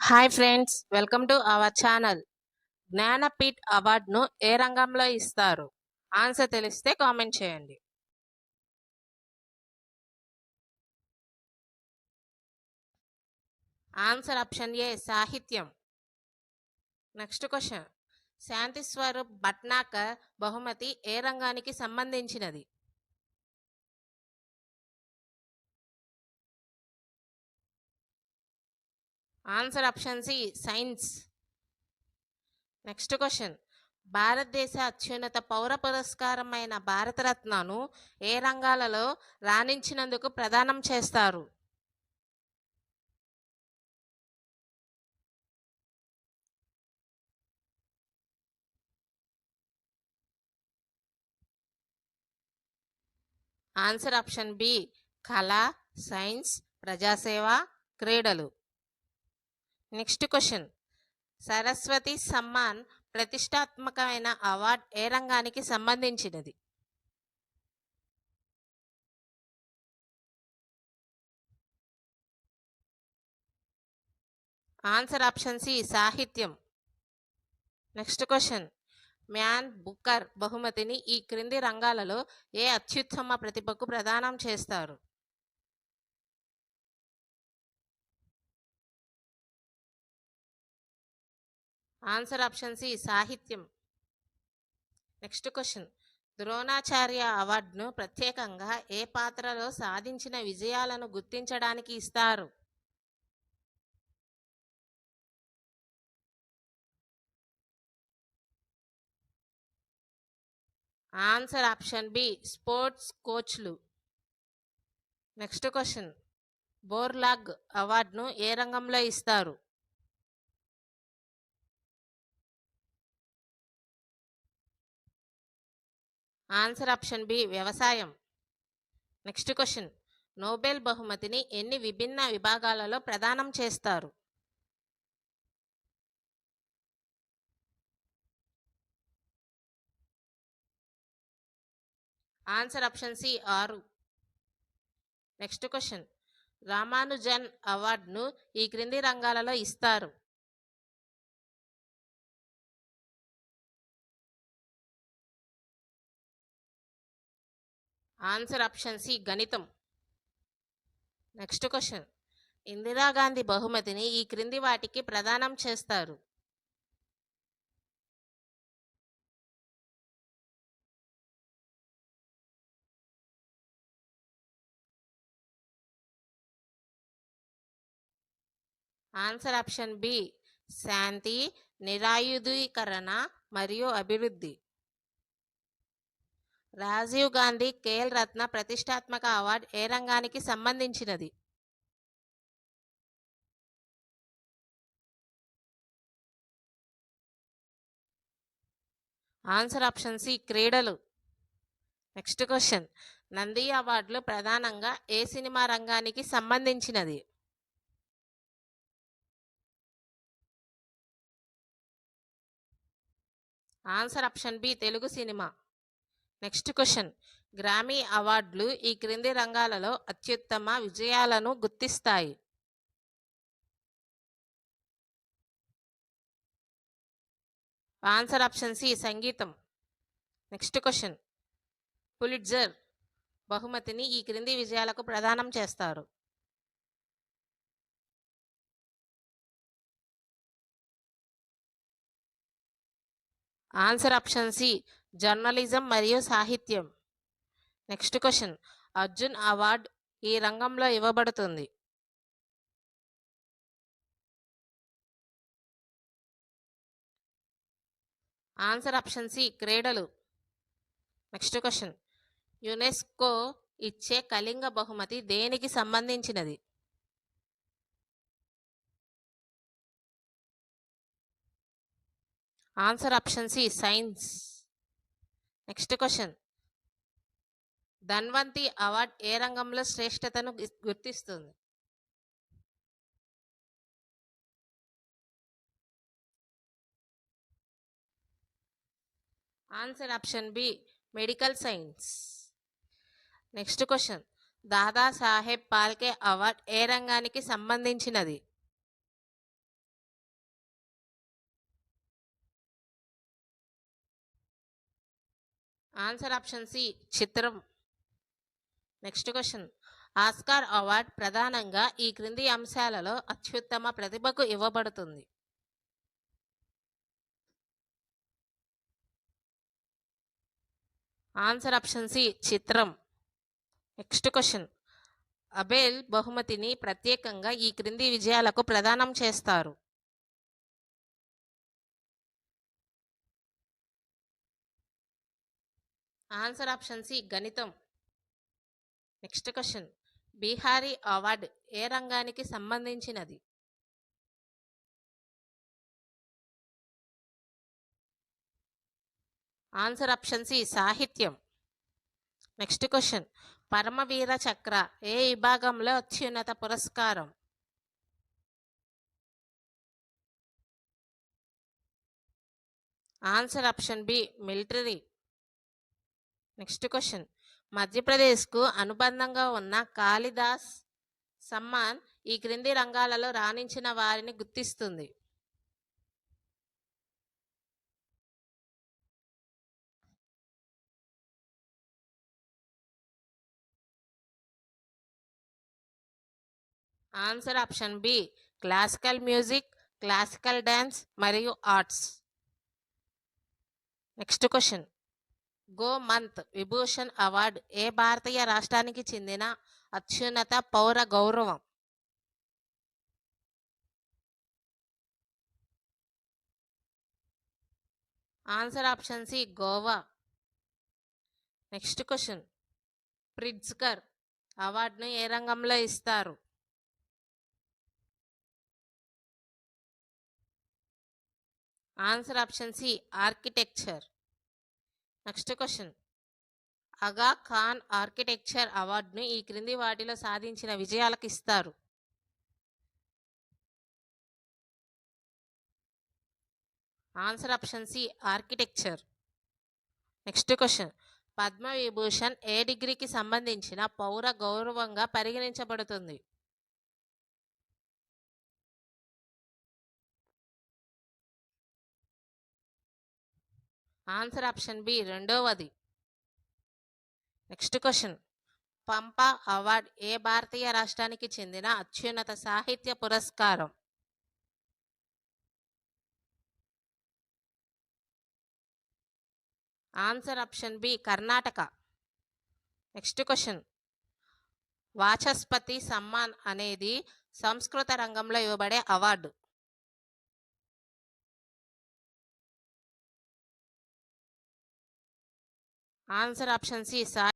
Hi friends welcome to our channel. Jnanpith అవార్డును ఏ రంగంలో ఇస్తారు? ఆన్సర్ తెలిస్తే కామెంట్ చేయండి. ఆన్సర్ ఆప్షన్ ఏ సాహిత్యం. Next question. శాంతి స్వరూప్ భట్నాకర్ బహుమతి ఏ రంగానికి సంబంధించినది? Answer option C science next question భారతదేశ అత్యున్నత పౌర పురస్కారమైన భారతరత్నను ఏ రంగాలలో రాణించినందుకు ప్రదానం చేస్తారు? ఆన్సర్ ఆప్షన్ బి కళ సైన్స్ ప్రజాసేవ క్రీడలు. Next question. సరస్వతి సమ్మాన్ ప్రతిష్టాత్మకమైన అవార్డ్ ఏ రంగానికి సంబంధించినది? ఆన్సర్ ఆప్షన్ సి సాహిత్యం. Next question. మ్యాన్ బుక్కర్ బహుమతిని ఈ క్రింది రంగాలలో ఏ అత్యుత్తమ ప్రతిభకు ప్రదానం చేస్తారు? ఆన్సర్ ఆప్షన్ సి సాహిత్యం. Next question. ద్రోణాచార్య అవార్డును ప్రత్యేకంగా ఏ పాత్రలో సాధించిన విజయాలను గుర్తించడానికి ఇస్తారు? Answer option B sports కోచ్లు. Next question. Borlaug అవార్డును ఏ రంగంలో ఇస్తారు? ఆన్సర్ ఆప్షన్ బి వ్యవసాయం. Next question. నోబెల్ బహుమతిని ఎన్ని విభిన్న విభాగాలలో ప్రదానం చేస్తారు? ఆన్సర్ ఆప్షన్ సి ఆరు. Next question. రామానుజన్ అవార్డును ఈ క్రింది రంగాలలో ఇస్తారు. ఆన్సర్ ఆప్షన్ సి గణితం. Next question. ఇందిరాగాంధీ బహుమతిని ఈ క్రింది వాటికి ప్రదానం చేస్తారు. ఆన్సర్ ఆప్షన్ బి శాంతి నిరాయుధీకరణ మరియు అభివృద్ధి. రాజీవ్ గాంధీ కేఎల్ రత్న ప్రతిష్టాత్మక అవార్డు ఏ రంగానికి సంబంధించినది? ఆన్సర్ ఆప్షన్ సి క్రీడలు. Next question. నంది అవార్డులు ప్రధానంగా ఏ సినిమా రంగానికి సంబంధించినది? Answer option B Telugu cinema. Next question. Grammy అవార్డులు ఈ క్రింది రంగాలలో అత్యుత్తమ విజయాలను గుర్తిస్తాయి. ఆన్సర్ ఆప్షన్ సి సంగీతం. Next question. పులిట్జర్ బహుమతిని ఈ క్రింది విజయాలకు ప్రదానం చేస్తారు. ఆన్సర్ ఆప్షన్ సి జర్నలిజం మరియు సాహిత్యం. నెక్స్ట్ క్వశ్చన్ అర్జున్ అవార్డ్ ఈ రంగంలో ఇవ్వబడుతుంది? ఆన్సర్ ఆప్షన్ సి క్రీడలు. నెక్స్ట్ క్వశ్చన్ యునెస్కో ఇచ్చే కళింగ బహుమతి దేనికి సంబంధించినది? Answer option C science. Next question. Dhanvanti award ఏ రంగంలో శ్రేష్టతను గుర్తిస్తుంది? Answer option B medical science. Next question. Dada Saheb Phalke award ఏ రంగానికి సంబంధించినది? ఆన్సర్ ఆప్షన్ సి చిత్రం. Next question. ఆస్కార్ అవార్డ్ ప్రధానంగా ఈ క్రింది అంశాలలో అత్యుత్తమ ప్రతిభకు ఇవ్వబడుతుంది. ఆన్సర్ ఆప్షన్ సి చిత్రం. Next question. అబేల్ బహుమతిని ప్రత్యేకంగా ఈ క్రింది విజయాలకు ప్రదానం చేస్తారు. ఆన్సర్ ఆప్షన్ సి గణితం. Next question. బీహారీ అవార్డ్ ఏ రంగానికి సంబంధించినది? ఆన్సర్ ఆప్షన్ సి సాహిత్యం. Next question. పరమవీర చక్ర ఏ విభాగంలో అత్యున్నత పురస్కారం? Answer option B military. Next question. మధ్యప్రదేశ్కు అనుబంధంగా ఉన్న కాళిదాస్ సమ్మాన్ ఈ క్రింది రంగాలలో రాణించిన వారిని గుర్తిస్తుంది. Answer option B classical music classical dance మరియు arts. Next question. Gomant Vibhushan award ఏ భారతీయ రాష్ట్రానికి చెందిన అత్యున్నత పౌర గౌరవం? Answer option C Goa. Next question. Pritzker అవార్డును ఏ రంగంలో ఇస్తారు? Answer option C architecture. Next question Aga Khan architecture అవార్డును ఈ క్రింది వాటిలో సాధించిన విజయాలకు ఇస్తారు. Answer option C architecture next question Padma Vibhushan ఏ డిగ్రీకి సంబంధించిన పౌర గౌరవంగా పరిగణించబడుతుంది. ఆన్సర్ ఆప్షన్ బి రెండవది. Next question. పంప అవార్డ్ ఏ భారతీయ రాష్ట్రానికి చెందిన అత్యున్నత సాహిత్య పురస్కారం? Answer option B Karnataka. Next question. Vachaspati Samman అనేది సంస్కృత రంగంలో ఇవ్వబడే అవార్డు. Answer option C